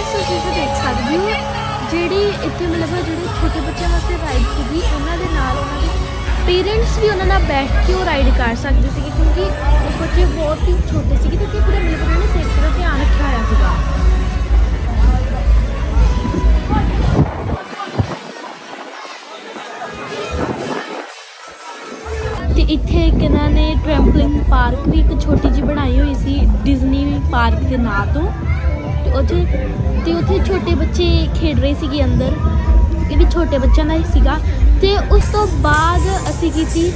Guys ਤੁਸੀਂ ਇੱਥੇ ਦੇਖ ਸਕਦੇ ਹੋ। ਜਿਹੜੀ ਇੱਥੇ ਮਤਲਬ ਜਿਹੜੇ ਛੋਟੇ ਬੱਚਿਆਂ ਵਾਸਤੇ ਰਾਈਡ ਸੀਗੀ, ਉਹਨਾਂ ਦੇ ਨਾਲ ਉਹਨਾਂ ਦੇ ਪੇਰੈਂਟਸ ਵੀ ਉਹਨਾਂ ਨਾਲ ਬੈਠ ਕੇ ਉਹ ਰਾਈਡ ਕਰ ਸਕਦੇ ਸੀਗੇ, ਕਿਉਂਕਿ ਉਹ ਬੱਚੇ ਬਹੁਤ ਹੀ ਛੋਟੇ ਸੀਗੇ ਤੇ ਪੂਰੇ ਮਤਲਬ ਉਹਨਾਂ ਨੇ ਸੇਫਟੀ ਦਾ ਧਿਆਨ ਰੱਖਿਆ ਹੋਇਆ ਸੀਗਾ। ਤੇ ਇੱਥੇ ਇੱਕ ਇਹਨਾਂ ਨੇ ਟ੍ਰੈਂਪਲਿੰਗ ਪਾਰਕ ਵੀ ਇੱਕ ਛੋਟੀ ਜਿਹੀ ਬਣਾਈ ਹੋਈ ਸੀ ਡਿਜ਼ਨੀ ਪਾਰਕ ਦੇ ਨਾਂ ਤੋਂ। ਉੱਥੇ ਤੇ ਉੱਥੇ ਛੋਟੇ ਬੱਚੇ ਖੇਡ ਰਹੇ ਸੀਗੇ ਅੰਦਰ। ਇਹ ਵੀ ਛੋਟੇ ਬੱਚਿਆਂ ਦਾ ਹੀ ਸੀਗਾ। ਤੇ ਉਸ ਤੋਂ ਬਾਅਦ ਅਸੀਂ ਕੀਤੀ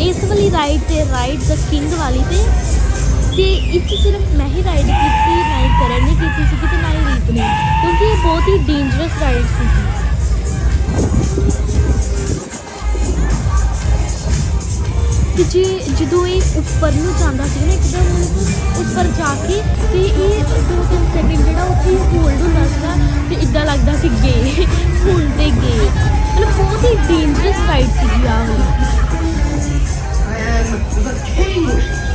ਇਸ ਵਾਲੀ ਰਾਈਡ ਤੇ ਰਾਈਡ ਦਾ ਕਿੰਗ ਵਾਲੀ ਤੇ ਤੇ ਇੱਥੇ ਸਿਰਫ ਮੈਂ ਹੀ ਰਾਈਡ ਕੀਤੀ, ਨਾ ਹੀ ਕਰਨ ਨੇ ਕੀਤੀ ਸੀ ਤੇ ਨਾ ਹੀ ਰੀਤ ਨੇ, ਕਿਉਂਕਿ ਇਹ ਬਹੁਤ ਹੀ ਡੇਂਜਰਸ ਰਾਈਡ ਸੀ ਜੇ, ਜਦੋਂ ਇਹ ਉੱਪਰ ਨੂੰ ਜਾਂਦਾ ਸੀ ਨਾ ਇੱਕਦਮ ਮਤਲਬ ਉੱਪਰ ਜਾ ਕੇ, ਤੇ ਇਹ ਦੋ ਤਿੰਨ ਸੈਕਿੰਡ ਜਿਹੜਾ ਉੱਥੇ ਹੋਲਡ ਹੁੰਦਾ ਸੀਗਾ ਤੇ ਇਦਾਂ ਲੱਗਦਾ ਸੀ ਗੇ ਹੁਣ ਤੇ ਗੇ ਮਤਲਬ ਬਹੁਤ ਹੀ ਡੇਂਜਰਸ ਰਾਈਡ ਸੀਗੀ ਆਹ ਵਾਲੀ। ਗਾਇਸ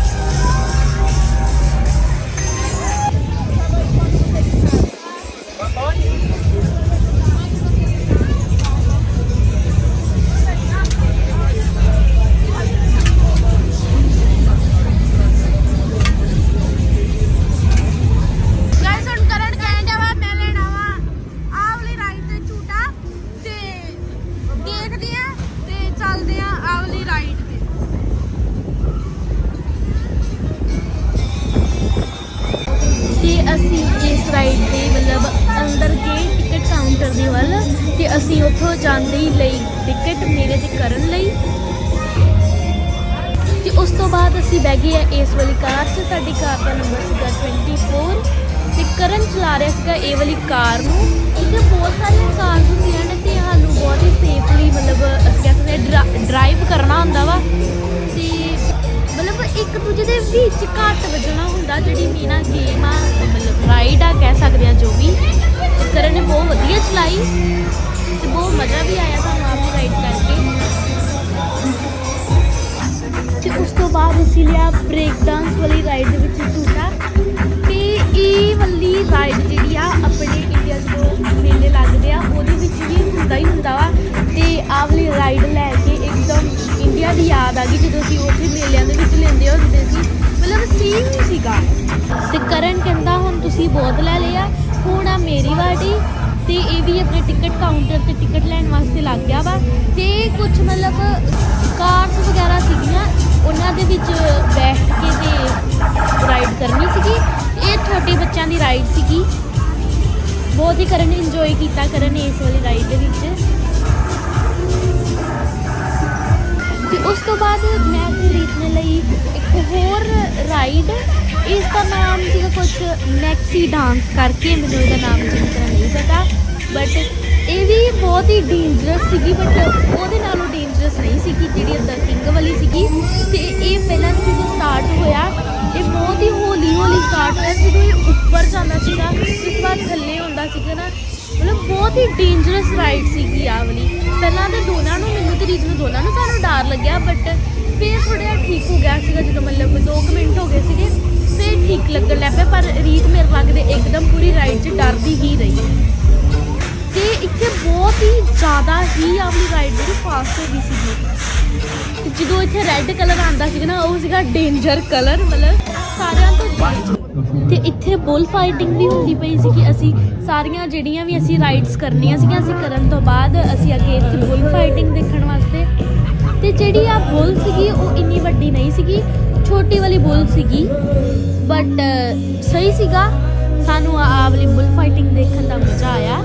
ਟਿਕਟ ਕਾਊਂਟਰ ਵੱਲ ਤੇ ਅਸੀਂ ਉੱਥੋਂ ਜਾਂਦੇ ਹੀ ਲਈ ਟਿਕਟ ਮੇਰੇ ਤੇ ਕਰਨ ਲਈ। ਤੇ ਉਸ ਤੋਂ ਬਾਅਦ ਅਸੀਂ ਬਹਿ ਗਏ ਆ ਇਸ ਵਾਲੀ ਕਾਰ 'ਚ, ਸਾਡੀ ਕਾਰ ਦਾ ਨੰਬਰ ਸੀਗਾ 24 ਤੇ ਕਰਨ ਚਲਾ ਰਿਹਾ ਸੀਗਾ ਇਹ ਵਾਲੀ ਕਾਰ ਨੂੰ। ਇੱਥੇ ਬਹੁਤ ਸਾਰੀਆਂ ਕਾਰਸ ਹੁੰਦੀਆਂ ਨੇ ਤੇ ਸਾਨੂੰ ਬਹੁਤ ਹੀ ਸੇਫਲੀ ਮਤਲਬ ਅਸੀਂ ਕਹਿ ਸਕਦੇ ਹਾਂ ਡਰਾਈਵ ਕਰਨਾ ਹੁੰਦਾ ਵਾ। ਤੇ ਮਤਲਬ ਇੱਕ ਦੂਜੇ ਦੇ ਵਿੱਚ ਘੱਟ ਵੱਜਣਾ ਹੁੰਦਾ ਚਲਾਈ ਤੇ ਬਹੁਤ ਮਜ਼ਾ ਵੀ ਆਇਆ ਸਾਨੂੰ ਆਪ ਰਾਈਡ ਕਰਕੇ। ਤੇ ਉਸ ਤੋਂ ਬਾਅਦ ਅਸੀਂ ਲਿਆ ਬ੍ਰੇਕ ਡਾਂਸ ਵਾਲੀ ਰਾਈਡ ਦੇ ਵਿੱਚ ਝੂਟਾ। ਤੇ ਇਹ ਵਾਲੀ ਰਾਈਡ ਜਿਹੜੀ ਆ ਆਪਣੇ ਇੰਡੀਆ 'ਚ ਮੇਲੇ ਲੱਗਦੇ ਆ, ਉਹਦੇ ਵਿੱਚ ਵੀ ਹੁੰਦਾ ਹੀ ਹੁੰਦਾ ਵਾ। ਤੇ ਆਹ ਵਾਲੀ ਰਾਈਡ ਲੈ ਕੇ ਇੱਕਦਮ ਇੰਡੀਆ ਦੀ ਯਾਦ ਆ ਗਈ, ਜਦੋਂ ਅਸੀਂ ਉੱਥੇ ਮੇਲਿਆਂ ਦੇ ਵਿੱਚ ਲੈਂਦੇ ਹੁੰਦੇ ਸੀ। ਮਤਲਬ ਸੇਮ ਹੀ ਸੀਗਾ। ਤੇ ਕਰਨ ਕਹਿੰਦਾ, ਹੁਣ ਤੁਸੀਂ ਬਹੁਤ ਲੈ ਲਿਆ ਹੁਣ ਆ ਮੇਰੀ ਵਾਰੀ ਤੇ ਇਹ ਵੀ ਆਪਣੇ ਟਿਕਟ ਕਾਊਂਟਰ ਤੇ ਟਿਕਟ ਲੈਣ ਵਾਸਤੇ ਲੱਗ ਗਿਆ ਵਾ। ਤੇ ਕੁਝ ਮਤਲਬ ਕਾਰਸ ਵਗੈਰਾ ਸੀਗੀਆਂ, ਉਹਨਾਂ ਦੇ ਵਿੱਚ ਬੈਠ ਕੇ ਤੇ ਰਾਈਡ ਕਰਨੀ ਸੀਗੀ। ਇਹ ਛੋਟੇ ਬੱਚਿਆਂ ਦੀ ਰਾਈਡ ਸੀਗੀ। ਬਹੁਤ ਹੀ ਕਰਨ ਇੰਜੋਏ ਕੀਤਾ ਕਰਨ ਇਸ ਵਾਲੀ ਰਾਈਡ ਦੇ ਵਿੱਚ। ਤੇ ਉਸ ਤੋਂ ਬਾਅਦ ਮੈਂ ਤੇ ਰੀਤ ਲਈ ਇੱਕ ਹੋਰ ਰਾਈਡ ਇਸ ਦਾ ਨਾਮ ਸੀਗਾ ਕੁਝ ਮੈਕਸੀ ਡਾਂਸ ਕਰਕੇ, ਮੈਨੂੰ ਇਹਦਾ ਨਾਮ ਚੰਗੀ ਤਰ੍ਹਾਂ ਨਹੀਂ ਪਤਾ ਬਟ ਇਹ ਵੀ ਬਹੁਤ ਹੀ ਡੇਂਜਰਸ ਸੀਗੀ ਬਟ ਉਹਦੇ ਨਾਲੋਂ ਡੇਂਜਰਸ ਨਹੀਂ ਸੀਗੀ, ਜਿਹੜੀ ਅੰਦਰ ਕਿੰਗ ਵਾਲੀ ਸੀਗੀ। ਤੇ ਇਹ ਪਹਿਲਾਂ ਜਦੋਂ ਸਟਾਰਟ ਹੋਇਆ, ਇਹ ਬਹੁਤ ਹੀ ਹੌਲੀ ਹੌਲੀ ਸਟਾਰਟ ਹੋਇਆ, ਜਦੋਂ ਇਹ ਉੱਪਰ ਜਾਂਦਾ ਸੀਗਾ, ਉਸ ਬਾਅਦ ਥੱਲੇ ਹੁੰਦਾ ਸੀਗਾ ਨਾ, ਮਤਲਬ ਬਹੁਤ ਹੀ ਡੇਂਜਰਸ ਰਾਈਡ ਸੀਗੀ ਆ ਵਾਲੀ। ਪਹਿਲਾਂ ਤਾਂ ਦੋਨਾਂ ਨੂੰ, ਮੈਨੂੰ ਤੇ ਰੀਤ ਨੂੰ ਦੋਨਾਂ ਨੂੰ ਸਾਨੂੰ ਡਰ ਲੱਗਿਆ ਬਟ ਫਿਰ ਥੋੜਾ ਜਿਹਾ ਠੀਕ ਹੋ ਗਿਆ ਸੀਗਾ, ਜਦੋਂ ਮਤਲਬ 2 ਮਿੰਟ ਹੋ ਗਏ ਸੀਗੇ। ਪਰ ਰੀਤ ਮੇਰੇ ਲੱਗਦੇ ਇੱਕਦਮ ਪੂਰੀ ਰਾਈਡ 'ਚ ਡਰਦੀ ਹੀ ਰਹੀ। ਤੇ ਇੱਥੇ ਬਹੁਤ ਹੀ ਜ਼ਿਆਦਾ ਹੀ ਆਪਣੀ ਰਾਈਡ ਜਿਹੜੀ ਫਾਸਟ ਹੋ ਗਈ ਸੀਗੀ। ਤੇ ਜਦੋਂ ਇੱਥੇ ਰੈੱਡ ਕਲਰ ਆਂਦਾ ਸੀਗਾ ਨਾ, ਉਹ ਸੀਗਾ ਡੇਂਜਰ ਕਲਰ ਮਤਲਬ ਸਾਰਿਆਂ ਤੋਂ danger ਤੇ ਇੱਥੇ ਬੁੱਲ ਫਾਈਟਿੰਗ ਵੀ ਹੁੰਦੀ ਪਈ ਸੀ ਕਿ ਅਸੀਂ ਸਾਰੀਆਂ ਜਿਹੜੀਆਂ ਵੀ ਅਸੀਂ ਰਾਈਡਸ ਕਰਨੀਆਂ ਸੀਗੀਆਂ, ਅਸੀਂ ਕਰਨ ਤੋਂ ਬਾਅਦ ਅਸੀਂ ਅੱਗੇ ਇੱਥੇ ਬੁੱਲ ਫਾਈਟਿੰਗ ਦੇਖਣ ਵਾਸਤੇ। ਤੇ ਜਿਹੜੀ ਆ ਬੁੱਲ ਸੀਗੀ, ਉਹ ਇੰਨੀ ਵੱਡੀ ਨਹੀਂ ਸੀਗੀ। ਛੋਟੀ ਵਾਲੀ ਬੁੱਲ ਸੀਗੀ। ਬਟ uh, ਸਹੀ ਸੀਗਾ। ਸਾਨੂੰ ਆ ਵਾਲੀ ਬੁੱਲ ਫਾਈਟਿੰਗ ਦੇਖਣ ਦਾ ਮਜ਼ਾ ਆਇਆ।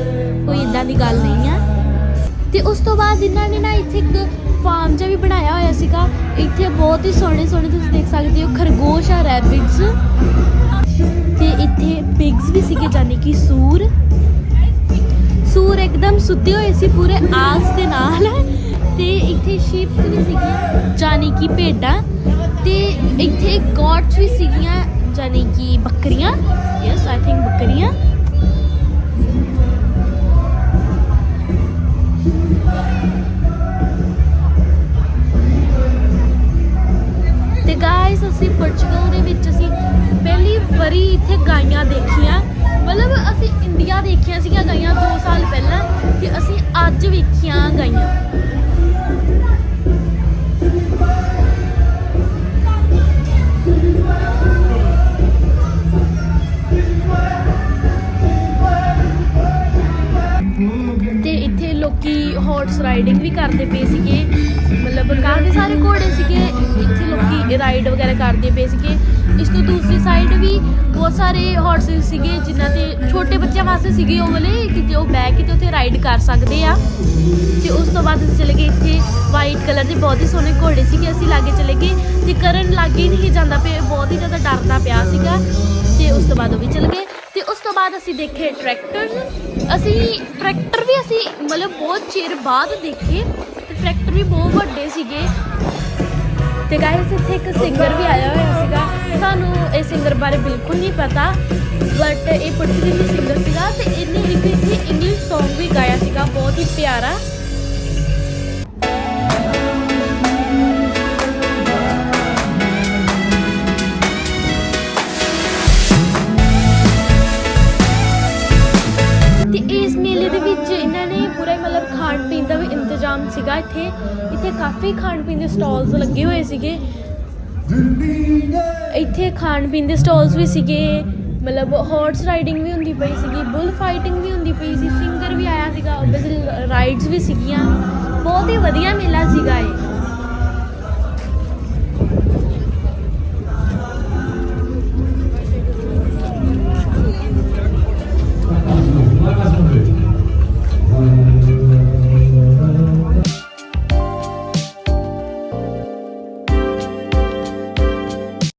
ਕੋਈ ਇਦਾਂ ਦੀ ਗੱਲ ਨਹੀਂ ਆ। ਤੇ ਉਸ ਤੋਂ ਬਾਅਦ ਇਹਨਾਂ ਨੇ ਨਾ ਇੱਥੇ ਇੱਕ ਫਾਰਮ ਜਿਹਾ ਵੀ ਬਣਾਇਆ ਹੋਇਆ ਸੀਗਾ। ਇੱਥੇ ਬਹੁਤ ਹੀ ਸੋਹਣੇ ਸੋਹਣੇ ਤੁਸੀਂ ਦੇਖ ਸਕਦੇ ਹੋ ਖਰਗੋਸ਼ ਆ ਰੈਬਿਟਸ ਤੇ ਇੱਥੇ ਪਿਗਸ ਵੀ ਸੀਗੇ ਜਾਨੀ ਕਿ ਸੂਰ। ਸੂਰ ਇੱਕਦਮ ਸੁੱਤੇ ਹੋਏ ਸੀ ਪੂਰੇ ਆਸ ਦੇ ਨਾਲ। ਤੇ ਇੱਥੇ ਸ਼ੀਪਸ ਵੀ ਸੀਗੀਆਂ ਜਾਨੀ ਕਿ ਭੇਡਾਂ। ਤੇ ਇੱਥੇ ਗੋਟਸ ਵੀ ਸੀਗੀਆਂ। ਜਾਨੀ ਕਿ ਬੱਕਰੀਆਂ? ਯੈਸ ਆਈ ਥਿੰਕ ਬੱਕਰੀਆਂ। ਤੇ ਗਾਇਸ ਅਸੀਂ ਪੁਰਤਗਾਲ ਦੇ ਵਿੱਚ ਅਸੀਂ ਪਹਿਲੀ ਵਾਰੀ ਇੱਥੇ ਗਾਈਆਂ ਦੇਖੀਆਂ। ਮਤਲਬ ਅਸੀਂ ਇੰਡੀਆ ਦੇਖੀਆਂ ਸੀਗੀਆਂ ਗਾਈਆਂ 2 ਸਾਲ ਪਹਿਲਾਂ ਤੇ ਅਸੀਂ ਅੱਜ ਵੇਖੀਆਂ ਗਾਈਆਂ। ਰਾਈਡਿੰਗ ਵੀ ਕਰਦੇ ਪਏ ਸੀਗੇ। ਮਤਲਬ ਕਾਫੀ ਸਾਰੇ ਘੋੜੇ ਸੀਗੇ, ਇੱਥੇ ਲੋਕੀ ਰਾਈਡ ਵਗੈਰਾ ਕਰਦੇ ਪਏ ਸੀਗੇ। ਇਸ ਤੋਂ ਦੂਸਰੀ ਸਾਈਡ ਵੀ ਬਹੁਤ ਸਾਰੇ ਹਾਰਸਸ ਸੀਗੇ, ਜਿਨ੍ਹਾਂ ਤੇ ਛੋਟੇ ਬੱਚਿਆਂ ਵਾਸਤੇ ਸੀਗੇ ਉਹ ਵਾਲੇ, ਕਿ ਜੋ ਬਹਿ ਕੇ ਤੇ ਉੱਥੇ ਰਾਈਡ ਕਰ ਸਕਦੇ ਆ। ਤੇ ਉਸ ਤੋਂ ਬਾਅਦ ਅਸੀਂ ਚਲੇ ਗਏ ਇੱਥੇ ਵਾਈਟ ਕਲਰ ਦੇ ਬਹੁਤ ਹੀ ਸੋਹਣੇ ਘੋੜੇ ਸੀਗੇ, ਅਸੀਂ ਲਾਗੇ ਚਲੇ ਗਏ। ਤੇ ਕਰਨ ਲਾਗੇ ਨਹੀਂ ਜਾਂਦਾ ਪਿਆ ਬਹੁਤ ਹੀ ਜ਼ਿਆਦਾ ਬਾਅਦ ਅਸੀਂ ਦੇਖੇ ਟਰੈਕਟਰ ਅਸੀਂ ਟਰੈਕਟਰ ਵੀ ਅਸੀਂ ਮਤਲਬ ਬਹੁਤ ਚਿਰ ਬਾਅਦ ਦੇਖੇ ਤੇ ਟਰੈਕਟਰ ਵੀ ਬਹੁਤ ਵੱਡੇ ਸੀਗੇ। ਤੇ ਗਾਇਸ ਇੱਥੇ ਇੱਕ ਸਿੰਗਰ ਵੀ ਆਇਆ ਹੋਇਆ ਸੀਗਾ। ਸਾਨੂੰ ਇਹ ਸਿੰਗਰ ਬਾਰੇ ਬਿਲਕੁਲ ਨਹੀਂ ਪਤਾ ਬਟ ਇਹ ਪੁਰਤਗਾਲੀ ਸਿੰਗਰ ਸੀਗਾ ਤੇ ਇਹਨੇ ਇੱਕ ਇੱਥੇ ਇੰਗਲਿਸ਼ Song ਵੀ ਗਾਇਆ ਸੀਗਾ, ਬਹੁਤ ਹੀ ਪਿਆਰਾ। ਸੀਗੇ। ਇੱਥੇ ਖਾਣ ਪੀਣ ਦੇ ਸਟਾਲਸ ਵੀ ਸੀਗੇ ਮਤਲਬ ਹਾਰਸ ਰਾਈਡਿੰਗ ਵੀ ਹੁੰਦੀ ਪਈ ਸੀਗੀ ਬੁੱਲ ਫਾਈਟਿੰਗ ਵੀ ਹੁੰਦੀ ਪਈ ਸੀ ਸਿੰਗਰ ਵੀ ਆਇਆ ਸੀਗਾ ਓਬਵੀਅਸਲੀ ਰਾਈਡਸ ਵੀ ਸੀਗੀਆਂ। ਬਹੁਤ ਹੀ ਵਧੀਆ ਮੇਲਾ ਸੀਗਾ ਇਹ।